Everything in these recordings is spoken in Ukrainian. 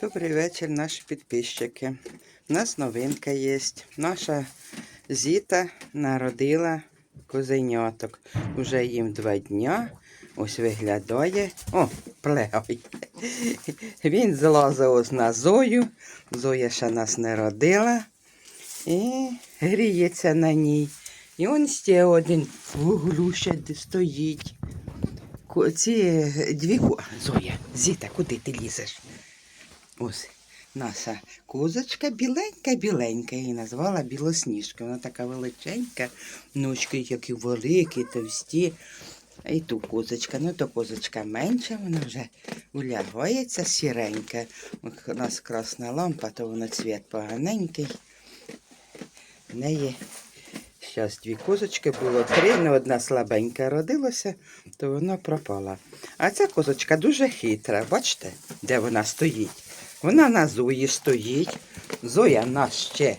Добрий вечір, наші підписчики. У нас новинка є. Наша Зіта народила козеняток. Уже їм два дня. Ось виглядає. О, плегай. Він злазив ось на Зою. Зоя ще нас не родила. І гріється на ній. І он ще один в ще стоїть. Ці дві. Зоя, Зіта, куди ти лізеш? Ось наша козочка біленька-біленька. Її назвала білосніжка. Вона така величенька, ножки які великі, товсті. І ту козочка, ну то козочка менша, вона вже улягається сіренька. У нас красна лампа, то вона цвіт поганенький. В неї зараз дві козочки було три, але одна слабенька родилася, то вона пропала. А ця козочка дуже хитра. Бачите, де вона стоїть? Вона на Зої стоїть. Зоя нас ще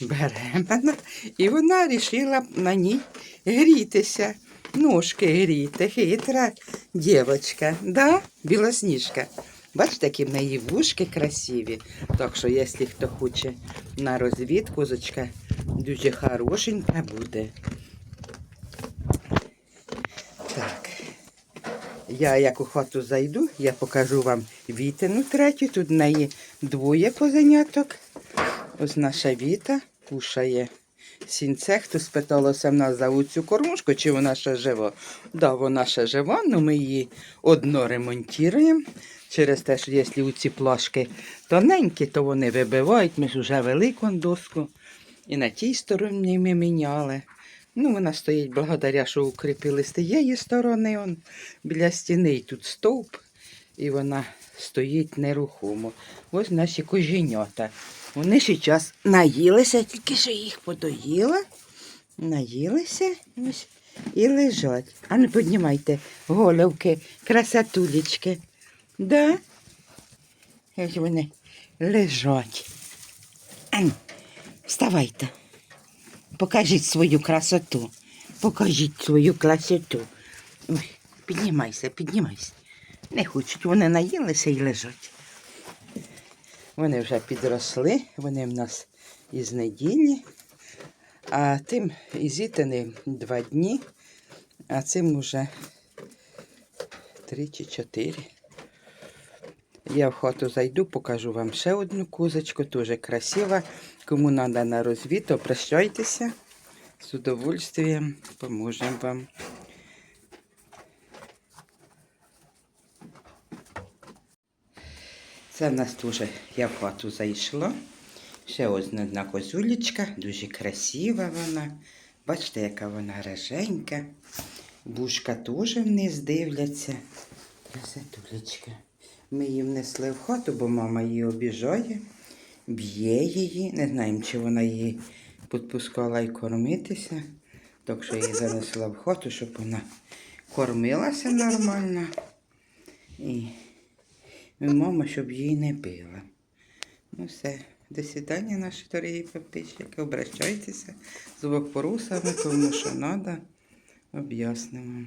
беременна, і вона вирішила на ній грітися. Ножки гріти, хитра дівчинка, да? білосніжка. Бачите, які в неї вушки красиві. Так що, якщо хто хоче на розвід, козочка дуже хорошенька буде. Я як у хату зайду, я покажу вам вітину третю. Тут в неї двоє козеняток. Ось наша віта кушає сінце. Хто спиталося в нас за цю кормушку, чи вона ще жива. Да, вона ще жива, але ми її одно ремонтуємо. Через те, що якщо ці плашки тоненькі, то вони вибивають. Ми ж вже велику доску. І на тій стороні ми міняли. Ну, вона стоїть благодаря, що укріпили з тієї сторони. Он, біля стіни і тут стовп, і вона стоїть нерухомо. Ось наші коженята. Вони зараз наїлися, тільки що їх подоїла. Наїлися ось, і лежать. А ну піднімайте головки, красотулечки. Да? Ось вони лежать. Ань, вставайте. Покажіть свою красоту. Покажіть свою красоту. Ой, піднімайся, піднімайся. Не хочуть, вони наїлися і лежать. Вони вже підросли, вони в нас із неділі, а тим із два дні, а цим уже три чи чотири. Я в хату зайду, покажу вам ще одну козочку, дуже красива. Кому треба на розвід, то прощайтеся. З удовольствием поможемо вам. Це в нас дуже, я в хату зайшла. Ще одна козулечка, дуже красива вона. Бачите, яка вона реженька. Бушка теж вниз дивляться. Красотулечка. Ми її внесли в хату, бо мама її обіжає, б'є її. Не знаємо, чи вона її підпускала і кормитися. Так що її занесла в хату, щоб вона кормилася нормально. І мама, щоб її не била. Ну все, до свидання, наші дорогі підписчики. Обращайтеся з вопросами, тому що треба, об'яснимо.